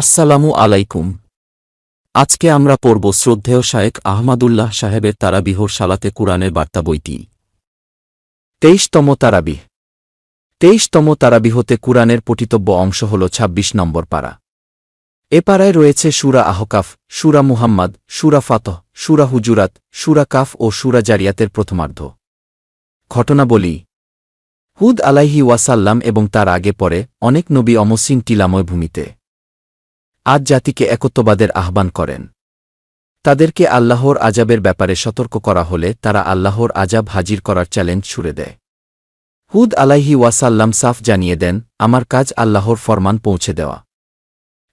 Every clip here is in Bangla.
আসসালামু আলাইকুম। আজকে আমরা পড়ব শ্রদ্ধেয় শায়েক আহমাদুল্লাহ সাহেবের তারাবিহর সালাতে কুরআনের বার্তা বইটি। তেইশতম তারাবিহ। তেইশতম তারাবিহতে কুরআনের পঠিতব্য অংশ হল ২৬ নম্বর পাড়া এ পাড়ায় রয়েছে সুরা আহকাফ, সুরা মুহাম্মদ, সুরা ফাতহ, সুরা হুজুরাত, সুরা কাফ ও সুরা জারিয়াতের প্রথমার্ধ। ঘটনা বলি হুদ আলাইহি ওয়াসাল্লাম এবং তার আগে পরে অনেক নবী অমসিন টিলাময় ভূমিতে। আজ জাতিকে একত্ববাদের আহ্বান করেন। তাদেরকে আল্লাহর আজাবের ব্যাপারে সতর্ক করা হলে তারা আল্লাহর আজাব হাজির করার চ্যালেঞ্জ ছুড়ে দেয়। হুদ আলাইহি ওয়াসাল্লাম সাফ জানিয়ে দেন, আমার কাজ আল্লাহর ফরমান পৌঁছে দেওয়া।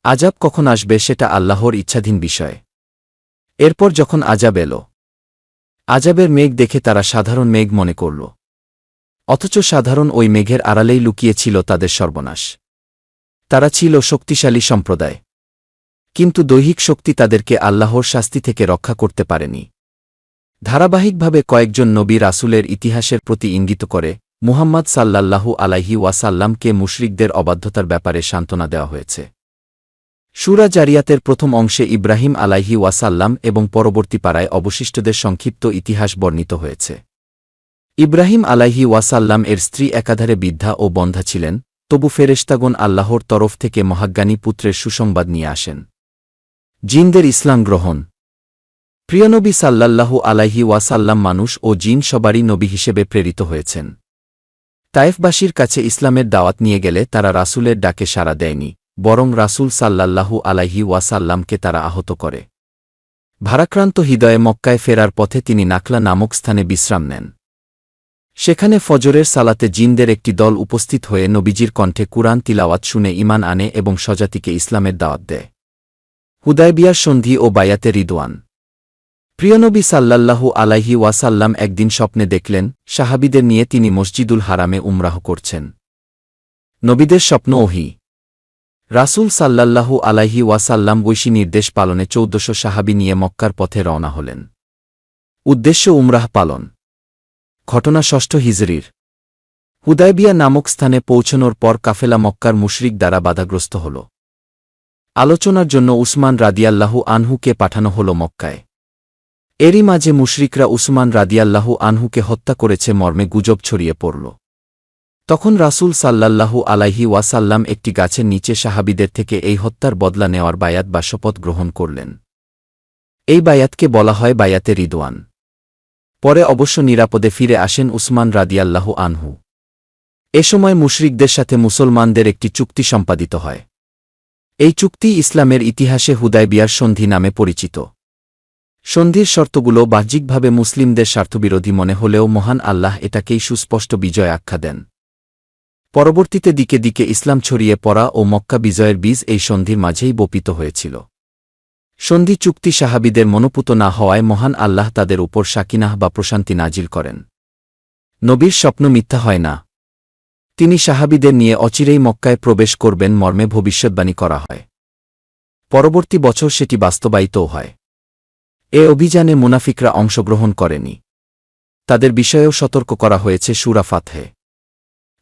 আজাব কখন আসবে সেটা আল্লাহর ইচ্ছাধীন বিষয়। এরপর যখন আজাব এল আজাবের মেঘ দেখে তারা সাধারণ মেঘ মনে করল। অথচ সাধারণ ওই মেঘের আড়ালেই লুকিয়েছিল তাদের সর্বনাশ। তারা ছিল শক্তিশালী সম্প্রদায়। কিন্তু দৈহিক শক্তি তাদেরকে আল্লাহর শাস্তি থেকে রক্ষা করতে পারেনি। ধারাবাহিকভাবে কয়েকজন নবী রাসূলের ইতিহাসের প্রতি ইঙ্গিত করে, মুহাম্মদ সাল্লাল্লাহু আলাইহি ওয়াসাল্লামকে মুশরিকদের অবাধ্যতার ব্যাপারে সান্ত্বনা দেওয়া হয়েছে। সুরা জারিয়াতের প্রথম অংশে ইব্রাহিম আলাইহি ওয়াসাল্লাম এবং পরবর্তী পাড়ায় অবশিষ্টদের সংক্ষিপ্ত ইতিহাস বর্ণিত হয়েছে। ইব্রাহিম আলাইহি ওয়াসাল্লাম এর স্ত্রী একাধারে বৃদ্ধা ও বন্ধা ছিলেন, তবু ফেরেশতাগণ আল্লাহর তরফ থেকে মহাজ্ঞানী পুত্রের সুসংবাদ নিয়ে আসেন। জিনদের ইসলাম গ্রহণ। প্রিয়নবী সাল্লাল্লাহু আলাইহি ওয়াসাল্লাম মানুষ ও জিন সবারই নবী হিসেবে প্রেরিত হয়েছেন। তায়েফবাসীর কাছে ইসলামের দাওয়াত নিয়ে গেলে তারা রাসূলের ডাকে সাড়া দেয়নি, বরং রাসূল সাল্লাল্লাহু আলাইহি ওয়াসাল্লামকে তারা আহত করে। ভারাক্রান্ত হৃদয়ে মক্কায় ফেরার পথে তিনি নাকলা নামক স্থানে বিশ্রাম নেন। সেখানে ফজরের সালাতে জিনদের একটি দল উপস্থিত হয়ে নবীজির কণ্ঠে কুরআন তিলাওয়াত শুনে ইমান আনে এবং স্বজাতিকে ইসলামের দাওয়াত দেয়। হুদায়বিয়ার সন্ধি ও বায়াতে রিদওয়ান। প্রিয়নবী সাল্লাল্লাহু আলাইহি ওয়াসাল্লাম একদিন স্বপ্নে দেখলেন, সাহাবিদের নিয়ে তিনি মসজিদুল হারামে উমরাহ করছেন। নবীদের স্বপ্ন ওহি। রাসূল সাল্লাল্লাহু আলাইহি ওয়াসাল্লাম বৈশী নির্দেশ পালনে চৌদ্দশো সাহাবি নিয়ে মক্কার পথে রওনা হলেন। উদ্দেশ্য উমরাহ পালন। ঘটনা ষষ্ঠ হিজরির। হুদায়বিয়া নামক স্থানে পৌঁছনোর পর কাফেলা মক্কার মুশরিক দ্বারা বাধাগ্রস্ত হল। আলোচনার জন্য উসমান রাদিয়াল্লাহু আনহুকে পাঠানো হল মক্কায়। এরই মাঝে মুশরিকরা উসমান রাদিয়াল্লাহু আনহুকে হত্যা করেছে, মর্মে গুজব ছড়িয়ে পড়ল। তখন রাসূল সাল্লাল্লাহু আলাইহি ওয়াসাল্লাম একটি গাছের নিচে সাহাবিদের থেকে এই হত্যার বদলা নেওয়ার বায়াত বা শপথ গ্রহণ করলেন। এই বায়াতকে বলা হয় বায়াতে রিদওয়ান। পরে অবশ্য নিরাপদে ফিরে আসেন উসমান রাদিয়াল্লাহু আনহু। এ সময় মুশরিকদের সাথে মুসলমানদের একটি চুক্তি সম্পাদিত হয়। এই চুক্তি ইসলামের ইতিহাসে হুদায়বিয়ার সন্ধি নামে পরিচিত। সন্ধির শর্তগুলো বাহ্যিকভাবে মুসলিমদের স্বার্থবিরোধী মনে হলেও মহান আল্লাহ এটাকেই সুস্পষ্ট বিজয় আখ্যা দেন। পরবর্তীতে দিকে দিকে ইসলাম ছড়িয়ে পড়া ও মক্কা বিজয়ের বীজ এই সন্ধির মাঝেই বপিত হয়েছিল। সন্ধি চুক্তি সাহাবিদের মনোপুত না হওয়ায় মহান আল্লাহ তাদের উপর শাকিনাহ বা প্রশান্তি নাজিল করেন। নবীর স্বপ্ন মিথ্যা হয় না। তিনি সাহাবিদের নিয়ে অচিরেই মক্কায় প্রবেশ করবেন, মর্মে ভবিষ্যৎবাণী করা হয়। পরবর্তী বছর সেটি বাস্তবায়িতও হয়। এ অভিযানে মুনাফিকরা অংশগ্রহণ করেনি। তাদের বিষয়েও সতর্ক করা হয়েছে সুরা ফাতহে।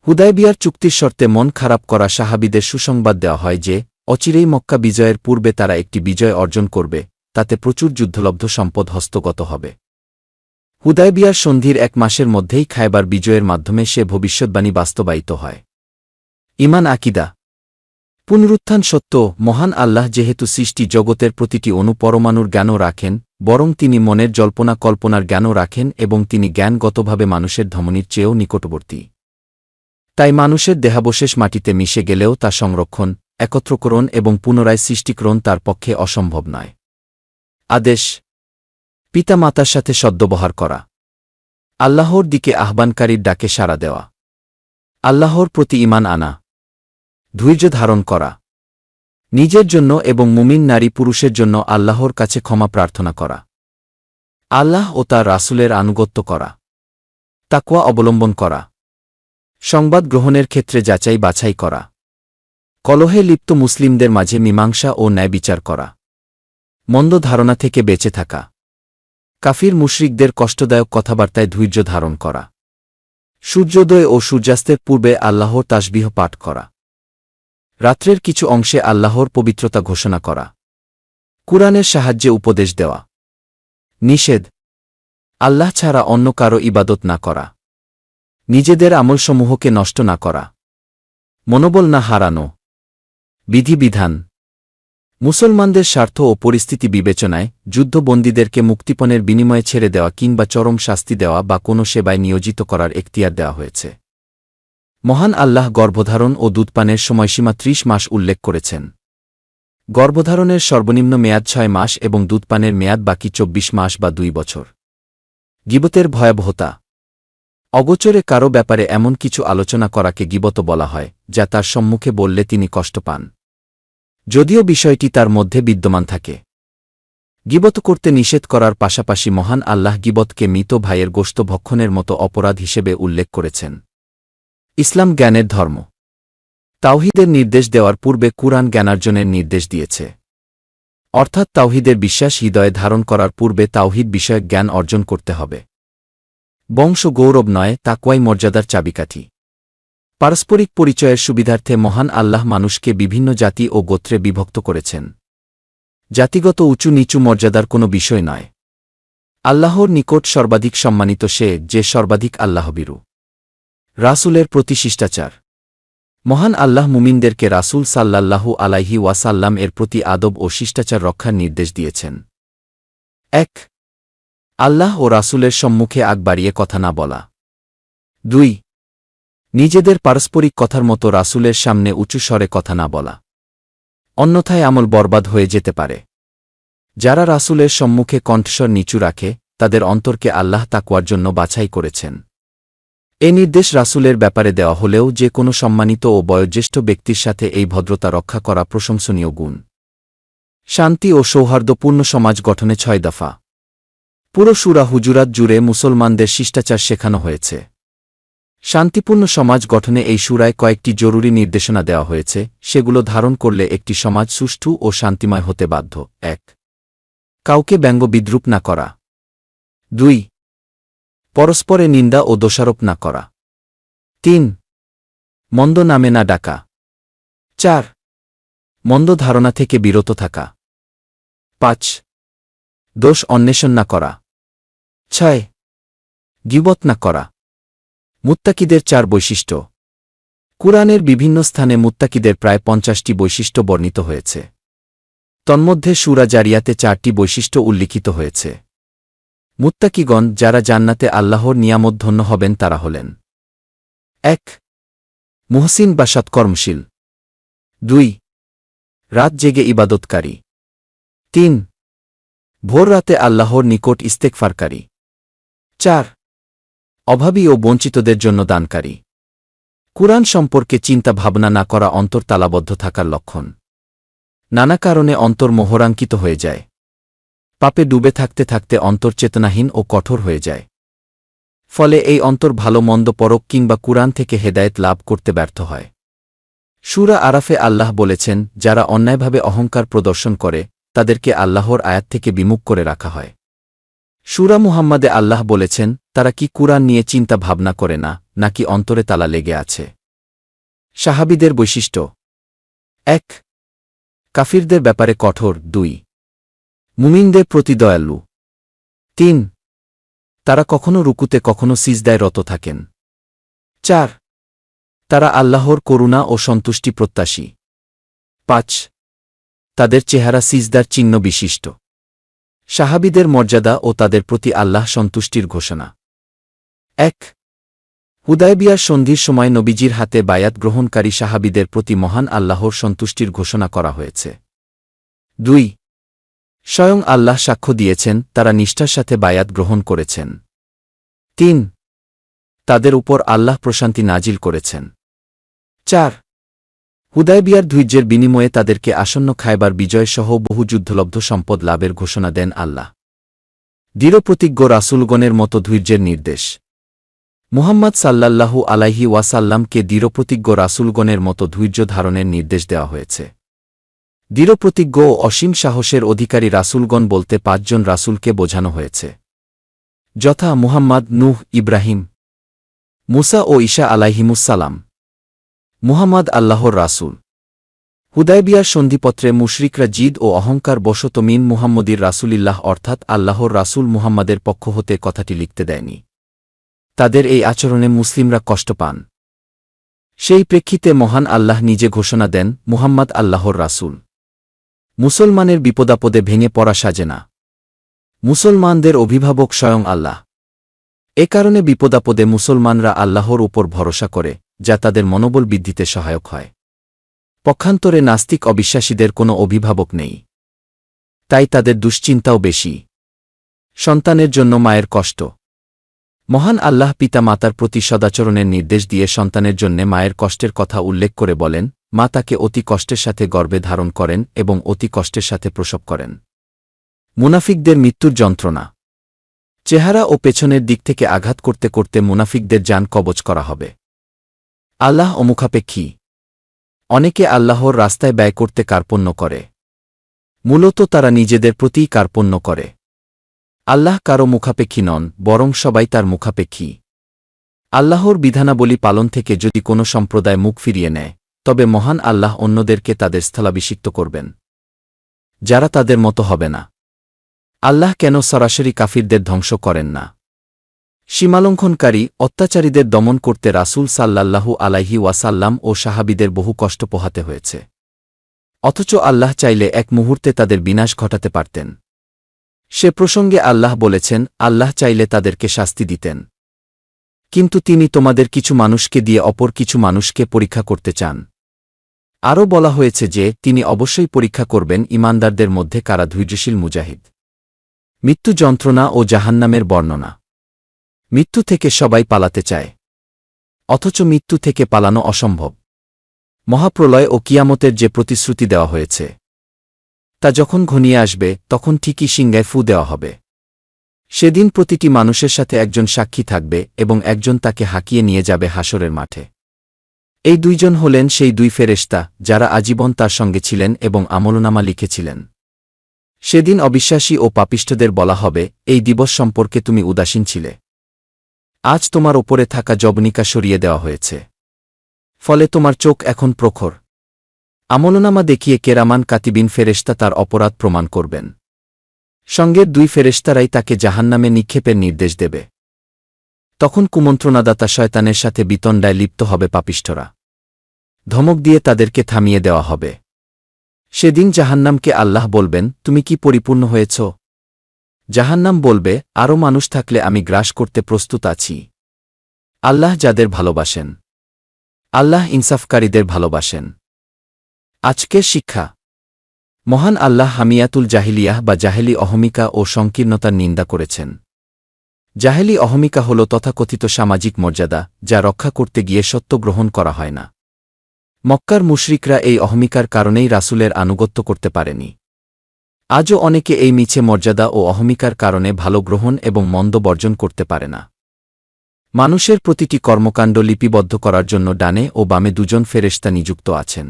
হুদায়বিয়ার চুক্তির শর্তে মন খারাপ করা সাহাবিদের সুসংবাদ দেওয়া হয় যে, অচিরেই মক্কা বিজয়ের পূর্বে তারা একটি বিজয় অর্জন করবে, তাতে প্রচুর যুদ্ধলব্ধ সম্পদ হস্তগত হবে। হুদায়বিয়ার সন্ধির এক মাসের মধ্যেই খায়বার বিজয়ের মাধ্যমে সে ভবিষ্যৎবাণী বাস্তবায়িত হয়। ইমান আকিদা। পুনরুত্থান সত্য, মহান আল্লাহ যেহেতু সৃষ্টি জগতের প্রতিটি অনুপরমাণুর জ্ঞানও রাখেন, বরং তিনি মনের জল্পনা কল্পনার জ্ঞানও রাখেন এবং তিনি জ্ঞানগতভাবে মানুষের ধমনির চেয়েও নিকটবর্তী। তাই মানুষের দেহাবশেষ মাটিতে মিশে গেলেও তা সংরক্ষণ, একত্রকরণ এবং পুনরায় সৃষ্টিকরণ তার পক্ষে অসম্ভব নয়। আদেশ পিতা মাতার সাথে সদ্ব্যবহার করা। আল্লাহর দিকে আহ্বানকারীর ডাকে সাড়া দেওয়া। আল্লাহর প্রতি ইমান আনা। ধৈর্য ধারণ করা। নিজের জন্য এবং মুমিন নারী পুরুষের জন্য আল্লাহর কাছে ক্ষমা প্রার্থনা করা। আল্লাহ ও তার রাসূলের আনুগত্য করা। তাকুয়া অবলম্বন করা। সংবাদ গ্রহণের ক্ষেত্রে যাচাই বাছাই করা। কলহে লিপ্ত মুসলিমদের মাঝে মীমাংসা ও ন্যায় বিচার করা। মন্দ ধারণা থেকে বেঁচে থাকা। কাফির মুশরিকদের কষ্টদায়ক কথাবার্তায় ধৈর্য ধারণ করা। সূর্যোদয় ও সূর্যাস্তের পূর্বে আল্লাহর তাসবিহ পাঠ করা। রাত্রের কিছু অংশে আল্লাহর পবিত্রতা ঘোষণা করা। কুরআনের সাহায্যে উপদেশ দেওয়া। নিষেধ। আল্লাহ ছাড়া অন্য কারও ইবাদত না করা। নিজেদের আমলসমূহকে নষ্ট না করা। মনোবল না হারানো। বিধিবিধান। মুসলমানদের স্বার্থ ও পরিস্থিতি বিবেচনায় যুদ্ধবন্দীদেরকে মুক্তিপণের বিনিময়ে ছেড়ে দেওয়া কিংবা চরম শাস্তি দেওয়া বা কোনো সেবায় নিয়োজিত করার এখতিয়ার দেওয়া হয়েছে। মহান আল্লাহ গর্ভধারণ ও দুধপানের সময়সীমা ত্রিশ মাস উল্লেখ করেছেন। গর্ভধারণের সর্বনিম্ন মেয়াদ ছয় মাস এবং দুধপানের মেয়াদ বাকি চব্বিশ মাস বা দুই বছর। গিবতের ভয়াবহতা। অগোচরে কারও ব্যাপারে এমন কিছু আলোচনা করাকে গিবত বলা হয়, যা তার সম্মুখে বললে তিনি কষ্ট পান। যদিও বিষয়টি তার মধ্যে বিদ্যমান থাকে। গিবত করতে নিষেধ করার পাশাপাশি মহান আল্লাহ গিবতকে মৃত ভাইয়ের গোস্ত ভক্ষণের মতো অপরাধ হিসেবে উল্লেখ করেছেন। ইসলাম জ্ঞানের ধর্ম। তাওহিদের নির্দেশ দেওয়ার পূর্বে কুরআন জ্ঞানার্জনের নির্দেশ দিয়েছে। অর্থাৎ তাওহিদের বিশ্বাস হৃদয়ে ধারণ করার পূর্বে তাওহিদ বিষয়ক জ্ঞান অর্জন করতে হবে। বংশ গৌরব নয়, তাকুয়াই মর্যাদার চাবিকাঠি। পারস্পরিক পরিচয়ের সুবিধার্থে মহান আল্লাহ মানুষকে বিভিন্ন জাতি ও গোত্রে বিভক্ত করেছেন। জাতিগত উঁচু নিচু মর্যাদার কোনো বিষয় নয়। আল্লাহর নিকট সর্বাধিক সম্মানিত সে যে সর্বাধিক আল্লাহবিরু। রাসূলের প্রতি শিষ্টাচার। মহান আল্লাহ মুমিনদেরকে রাসূল সাল্লাল্লাহু আলাইহি ওয়াসাল্লাম এর প্রতি আদব ও শিষ্টাচার রক্ষার নির্দেশ দিয়েছেন। এক, আল্লাহ ও রাসূলের সম্মুখে আগ বাড়িয়ে কথা না বলা। দুই নিজেদের পারস্পরিক কথার মতো রাসূলের সামনে উঁচু স্বরে কথা না বলা। অন্যথায় আমল বরবাদ হয়ে যেতে পারে। যারা রাসূলের সম্মুখে কণ্ঠস্বর নিচু রাখে, তাদের অন্তরকে আল্লাহ তাকুয়ার জন্য বাছাই করেছেন। এ নির্দেশ রাসূলের ব্যাপারে দেওয়া হলেও যে কোনো সম্মানিত ও বয়োজ্যেষ্ঠ ব্যক্তির সাথে এই ভদ্রতা রক্ষা করা প্রশংসনীয় গুণ। শান্তি ও সৌহার্দ্যপূর্ণ সমাজ গঠনে ছয় দফা। পুরো সুরা হুজুরাত জুড়ে মুসলমানদের শিষ্টাচার শেখানো হয়েছে। শান্তিপূর্ণ সমাজ গঠনে এই সুরায় কয়েকটি জরুরি নির্দেশনা দেওয়া হয়েছে, সেগুলো ধারণ করলে একটি সমাজ সুষ্ঠু ও শান্তিময় হতে বাধ্য। এক। কাউকে ব্যঙ্গ বিদ্রুপ না করা। দুই। পরস্পরে নিন্দা ও দোষারোপ না করা। তিন। মন্দ নামে না ডাকা। চার। মন্দ ধারণা থেকে বিরত থাকা। পাঁচ। দোষ অন্বেষণ না করা। ছয়। গিবত না করা। মুত্তাকিদের চার বৈশিষ্ট্য। কুরআনের বিভিন্ন স্থানে মুত্তাকিদের প্রায় পঞ্চাশটি বৈশিষ্ট্য বর্ণিত হয়েছে। তন্মধ্যে সুরা জারিয়াতে চারটি বৈশিষ্ট্য উল্লিখিত হয়েছে। মুত্তাকিগণ যারা জান্নাতে আল্লাহর নিয়ামত হবেন তারা হলেন। এক, মুহসিন বা সৎকর্মশীল। দুই, রাত জেগে ইবাদতকারী। তিন, ভোর রাতে আল্লাহর নিকট ইস্তেকফারকারী চার অভাবী ও বঞ্চিতদের জন্য দানকারী। কুরআন সম্পর্কে চিন্তা ভাবনা না করা অন্তর তালাবদ্ধ থাকার লক্ষণ। নানা কারণে অন্তর মোহরাঙ্কিত হয়ে যায়। পাপে ডুবে থাকতে থাকতে অন্তর চেতনাহীন ও কঠোর হয়ে যায়। ফলে এই অন্তর ভালো মন্দ পরক কিংবা কুরআন থেকে হেদায়েত লাভ করতে ব্যর্থ হয়। সুরা আরাফে আল্লাহ বলেছেন, যারা অন্যায়ভাবে অহংকার প্রদর্শন করে, তাদেরকে আল্লাহর আয়াত থেকে বিমুখ করে রাখা হয়। সুরা মুহাম্মাদে আল্লাহ বলেছেন তারা কি কুরআন নিয়ে চিন্তা ভাবনা করে না, নাকি অন্তরে তালা লেগে আছে? সাহাবিদের বৈশিষ্ট্য। এক, কাফিরদের ব্যাপারে কঠোর। দুই, মুমিনদের প্রতি দয়ালু। তিন, তারা কখনো রুকুতে, কখনো সিজদায় রত থাকেন। চার, তারা আল্লাহর করুণা ও সন্তুষ্টি প্রত্যাশী। পাঁচ, তাদের চেহারা সিজদার চিহ্ন বিশিষ্ট। সাহাবিদের মর্যাদা ও তাদের প্রতি আল্লাহ সন্তুষ্টির ঘোষণা। এক হুদায়বিয়ার সন্ধির সময় নবীজির হাতে বায়াত গ্রহণকারী সাহাবিদের প্রতি মহান আল্লাহর সন্তুষ্টির ঘোষণা করা হয়েছে। দুই, স্বয়ং আল্লাহ সাক্ষ্য দিয়েছেন, তারা নিষ্ঠার সাথে বায়াত গ্রহণ করেছেন। তিন, তাদের উপর আল্লাহ প্রশান্তি নাজিল করেছেন। চার হুদায়বিয়ার ধৈর্যের বিনিময়ে তাদেরকে আসন্ন খায়বার বিজয়সহ বহু যুদ্ধলব্ধ সম্পদ লাভের ঘোষণা দেন আল্লাহ। দৃঢ়প্রতিজ্ঞ রাসুলগণের মতো ধৈর্যের নির্দেশ। মুহাম্মদ সাল্লাল্লাহু আলাইহি ওয়াসাল্লামকে দৃঢ়প্রতিজ্ঞ রাসুলগণের মতো ধৈর্য ধারণের নির্দেশ দেওয়া হয়েছে। দৃঢ়প্রতিজ্ঞ ও অসীম সাহসের অধিকারী রাসুলগণ বলতে পাঁচজন রাসুলকে বোঝানো হয়েছে। যথা মুহাম্মদ নুহ ইব্রাহিম, মুসা ও ঈশা আলাইহিমুসালাম মুহাম্মদ আল্লাহর রাসুল। হুদায়বিয়ার সন্ধিপত্রে মুশরিকরা জিদ ও অহংকার বশত মিন মুহাম্মদির রাসূলিল্লাহ অর্থাৎ আল্লাহর রাসূল মুহাম্মাদের পক্ষ হতে কথাটি লিখতে দেয়নি। তাদের এই আচরণে মুসলিমরা কষ্ট পান। সেই প্রেক্ষিতে মহান আল্লাহ নিজে ঘোষণা দেন, মুহাম্মদ আল্লাহর রাসূল। মুসলমানের বিপদাপদে ভেঙে পড়া সাজে না। মুসলমানদের অভিভাবক স্বয়ং আল্লাহ। এ কারণে বিপদাপদে মুসলমানরা আল্লাহর উপর ভরসা করে, যা তাদের মনোবল বৃদ্ধিতে সহায়ক হয়। পক্ষান্তরে নাস্তিক অবিশ্বাসীদের কোনো অভিভাবক নেই। তাই তাদের দুশ্চিন্তাও বেশি। সন্তানের জন্য মায়ের কষ্ট। মহান আল্লাহ পিতা মাতার প্রতি সদাচরণের নির্দেশ দিয়ে সন্তানের জন্যে মায়ের কষ্টের কথা উল্লেখ করে বলেন, মা তাকে অতি কষ্টের সাথে গর্বে ধারণ করেন এবং অতি কষ্টের সাথে প্রসব করেন। মুনাফিকদের মৃত্যুর যন্ত্রণা। চেহারা ও পেছনের দিক থেকে আঘাত করতে করতে মুনাফিকদের যান কবচ করা হবে। আল্লাহ অমুখাপেক্ষী। অনেকে আল্লাহর রাস্তায় ব্যয় করতে কার্পণ্য করে। মূলত তারা নিজেদের প্রতিই কার্পণ্য করে। আল্লাহ কারও মুখাপেক্ষী নন, বরং সবাই তার মুখাপেক্ষী। আল্লাহর বিধানাবলী পালন থেকে যদি কোনো সম্প্রদায় মুখ ফিরিয়ে নেয়, তবে মহান আল্লাহ অন্যদেরকে তাদের স্থলাভিষিক্ত করবেন। যারা তাদের মতো হবে না। আল্লাহ কেন সরাসরি কাফিরদের ধ্বংস করেন না? সীমালঙ্ঘনকারী, অত্যাচারীদের দমন করতে রাসূল সাল্লাল্লাহু আলাইহি ওয়াসাল্লাম ও সাহাবিদের বহু কষ্ট পোহাতে হয়েছে। অথচ আল্লাহ চাইলে এক মুহূর্তে তাদের বিনাশ ঘটাতে পারতেন। সে প্রসঙ্গে আল্লাহ বলেছেন, আল্লাহ চাইলে তাদেরকে শাস্তি দিতেন। কিন্তু তিনি তোমাদের কিছু মানুষকে দিয়ে অপর কিছু মানুষকে পরীক্ষা করতে চান। আরও বলা হয়েছে যে, তিনি অবশ্যই পরীক্ষা করবেন ইমানদারদের মধ্যে কারা ধৈর্যশীল মুজাহিদ। মৃত্যু যন্ত্রণা ও জাহান্নামের বর্ণনা। মৃত্যু থেকে সবাই পালাতে চায়। অথচ মৃত্যু থেকে পালানো অসম্ভব। মহাপ্রলয় ও কিয়ামতের যে প্রতিশ্রুতি দেওয়া হয়েছে। তা যখন ঘনিয়ে আসবে, তখন ঠিকই সিংগায় ফু দেওয়া হবে। সেদিন প্রতিটি মানুষের সাথে একজন সাক্ষী থাকবে এবং একজন তাকে হাঁকিয়ে নিয়ে যাবে হাসরের মাঠে। এই দুইজন হলেন সেই দুই ফেরেশতা যারা আজীবন তার সঙ্গে ছিলেন এবং আমলনামা লিখেছিলেন। সেদিন অবিশ্বাসী ও পাপিষ্ঠদের বলা হবে, এই দিবস সম্পর্কে তুমি উদাসীন ছিলে। আজ তোমার ওপরে থাকা জবনিকা সরিয়ে দেওয়া হয়েছে। ফলে তোমার চোখ এখন প্রখর। আমলনামা দেখিয়ে কেরামান কাতিবিন ফেরেশতা তার অপরাধ প্রমাণ করবেন। সঙ্গের দুই ফেরেশতারাই তাকে জাহান্নামে নিক্ষেপের নির্দেশ দেবে। তখন কুমন্ত্রণাদাতা শয়তানের সাথে বিতণ্ডায় লিপ্ত হবে পাপিষ্ঠরা। ধমক দিয়ে তাদেরকে থামিয়ে দেওয়া হবে। সেদিন জাহান্নামকে আল্লাহ বলবেন, তুমি কি পরিপূর্ণ হয়েছ? জাহান্নাম বলবে আরও মানুষ থাকলে আমি গ্রাস করতে প্রস্তুত আছি। আল্লাহ যাদের ভালোবাসেন। আল্লাহ ইনসাফকারীদের ভালোবাসেন। আজকের শিক্ষা। মহান আল্লাহ হামিয়াতুল জাহিলিয়াহ বা জাহেলি অহমিকা ও সংকীর্ণতার নিন্দা করেছেন। জাহেলি অহমিকা হল তথাকথিত সামাজিক মর্যাদা, যা রক্ষা করতে গিয়ে সত্য গ্রহণ করা হয় না। মক্কার মুশরিকরা এই অহমিকার কারণেই রাসূলের আনুগত্য করতে পারেনি। আজও অনেকে এই মিছে মর্যাদা ও অহমিকার কারণে ভালো গ্রহণ এবং মন্দ বর্জন করতে পারে না। মানুষের প্রতিটি কর্মকাণ্ড লিপিবদ্ধ করার জন্য ডানে ও বামে দুজন ফেরেশতা নিযুক্ত আছেন।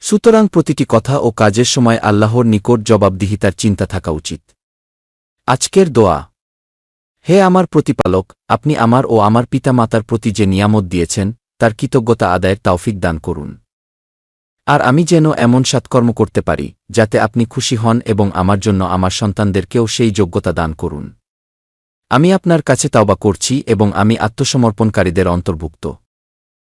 সুতরাং প্রতিটি কথা ও কাজের সময় আল্লাহর নিকট জবাবদিহিতার চিন্তা থাকা উচিত। আজকের দোয়া। হে আমার প্রতিপালক, আপনি আমার ও আমার পিতামাতার প্রতি যে নিয়ামত দিয়েছেন, তার কৃতজ্ঞতা আদায়ের তাওফিক দান করুন। আর আমি যেন এমন সৎকর্ম করতে পারি, যাতে আপনি খুশি হন এবং আমার জন্য আমার সন্তানদেরকেও সেই যোগ্যতা দান করুন। আমি আপনার কাছে তাওবা করছি এবং আমি আত্মসমর্পণকারীদের অন্তর্ভুক্ত।